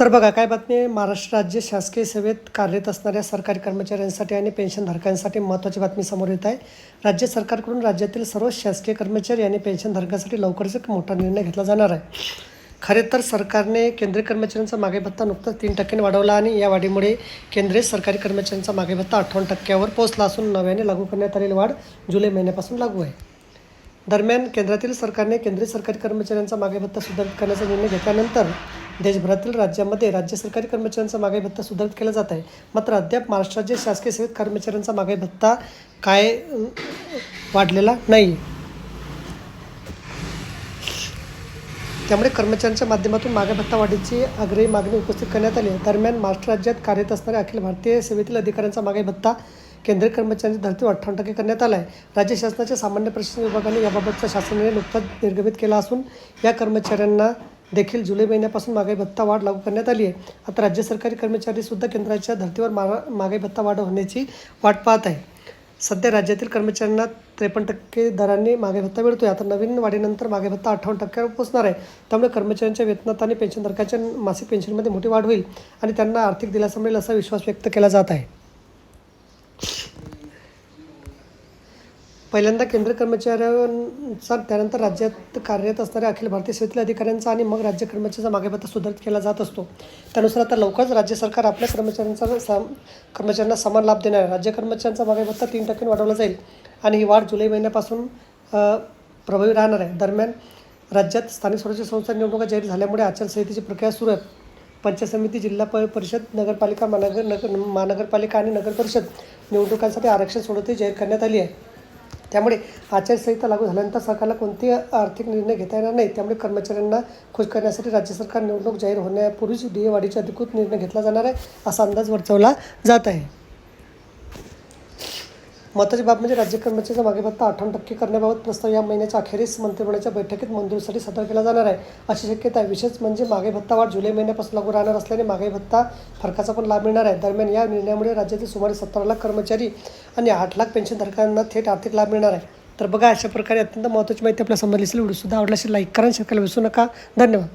तर बघा काय बातमी आहे? महाराष्ट्र राज्य शासकीय सेवेत कार्यरत असणाऱ्या सरकारी कर्मचाऱ्यांसाठी आणि पेन्शनधारकांसाठी महत्त्वाची बातमी समोर येत आहे. राज्य सरकारकडून राज्यातील सर्व शासकीय कर्मचारी आणि पेन्शनधारकांसाठी लवकरच एक मोठा निर्णय घेतला जाणार आहे. खरे तर सरकारने केंद्रीय कर्मचाऱ्यांचा मागे भत्ता नुकताच तीन टक्क्यांनी वाढवला आणि या वाढीमुळे केंद्रीय सरकारी कर्मचाऱ्यांचा मागे भत्ता अठ्ठावन्न टक्क्यावर पोहोचला असून नव्याने लागू करण्यात आलेली वाढ जुलै महिन्यापासून लागू आहे. दरम्यान केंद्रातील सरकारने केंद्रीय सरकारी कर्मचाऱ्यांचा मागे भत्ता सुधारित करण्याचा निर्णय घेतल्यानंतर देशभरातील राज्यामध्ये राज्य सरकारी कर्मचाऱ्यांचा मागे भत्ता सुधारित केला जात आहे. मात्र अद्याप महाराष्ट्र शासकीय सेवेत कर्मचाऱ्यांचा मागे भत्ता काय वाढलेला नाही. त्यामुळे कर्मचाऱ्यांच्या माध्यमातून मागे भत्ता वाढीची आग्रही मागणी उपस्थित करण्यात आली. आहे दरम्यान महाराष्ट्र राज्यात कार्यरत असणाऱ्या अखिल भारतीय सेवेतील अधिकाऱ्यांचा मागे भत्ता केंद्रीय कर्मचाऱ्यांच्या धर्तीवर अठ्ठावन्न टक्के करण्यात आला आहे राज्य शासनाच्या सामान्य प्रशासन विभागाने याबाबतचा शासनाने नुकताच निर्गमित केला असून या कर्मचाऱ्यांना देखील जुलै महिन्यापासून महागाई भत्ता वाढ लागू करण्यात आली आहे. आता राज्य सरकारी कर्मचारी सुद्धा केंद्राच्या धर्तीवर मा महागाई भत्ता वाढ होण्याची वाट पाहत आहे. सध्या राज्यातील कर्मचाऱ्यांना त्रेपन्न टक्के दराने मागे भत्ता आहे आता नवीन वाढीनंतर मागे भत्ता अठ्ठावन्न टक्क्यावर पोहोचणार आहे. त्यामुळे कर्मचाऱ्यांच्या वेतनात आणि पेन्शनधारकांच्या मासिक पेन्शनमध्ये मोठी वाढ होईल आणि त्यांना आर्थिक दिलासा मिळेल असा विश्वास व्यक्त केला जात आहे. पहिल्यांदा केंद्र कर्मचाऱ्यांचा त्यानंतर राज्यात कार्यरत असणाऱ्या अखिल भारतीय सेवेतील अधिकाऱ्यांचा आणि मग राज्य कर्मचाऱ्यांचा मागेपत्ता सुधारित केला जात असतो. त्यानुसार आता लवकरच राज्य सरकार आपल्या कर्मचाऱ्यांचा सम कर्मचाऱ्यांना समान लाभ देणार आहे. राज्य कर्मचाऱ्यांचा मागेपत्ता तीन टक्क्यांनी वाढवला जाईल आणि ही वाढ जुलै महिन्यापासून प्रभावी राहणार आहे. दरम्यान राज्यात स्थानिक स्वराज्य संस्था निवडणुका जाहीर झाल्यामुळे आचारसंहितेची प्रक्रिया सुरू आहे. पंचायत समिती जिल्हा प परिषद नगरपालिका महानगर नगर महानगरपालिका आणि नगर परिषद निवडणुकांसाठी आरक्षण सोडतही जाहीर करण्यात आली आहे. त्यामुळे आचारसंहिता लागू झाल्यानंतर सरकारला कोणतेही आर्थिक निर्णय घेता येणार नाही त्यामुळे कर्मचाऱ्यांना खुश करण्यासाठी राज्य सरकार निवडणूक जाहीर होण्यापूर्वीच डी ए वाढीचा अधिकृत निर्णय घेतला जाणार आहे असा अंदाज वर्तवला जात आहे. महत्त्वाची बाब म्हणजे राज्य कर्मचाऱ्यांचा मागे भत्ता अठ्ठावन्न टक्के करण्याबाबत प्रस्ताव या महिन्याच्या अखेरीस मंत्रिमंडळाच्या बैठकीत मंजुरीसाठी सादर केला जाणार आहे. अशी शक्यता आहे. विशेष म्हणजे मागे भत्ता वाढ जुलै महिन्यापासून लागू राहणार असल्याने मागे भत्ता फरकाचा पण लाभ मिळणार आहे. दरम्यान या निर्णयामुळे राज्यातील सुमारे सत्तर लाख कर्मचारी आणि आठ लाख पेन्शनधारकांना थेट आर्थिक लाभ मिळणार आहे. तर बघा अशा प्रकारे अत्यंत महत्त्वाची माहिती आपल्या समजली असेल व्हिडिओ सुद्धा आवडला लाईक करा शेअर करायला विसरू नका. धन्यवाद.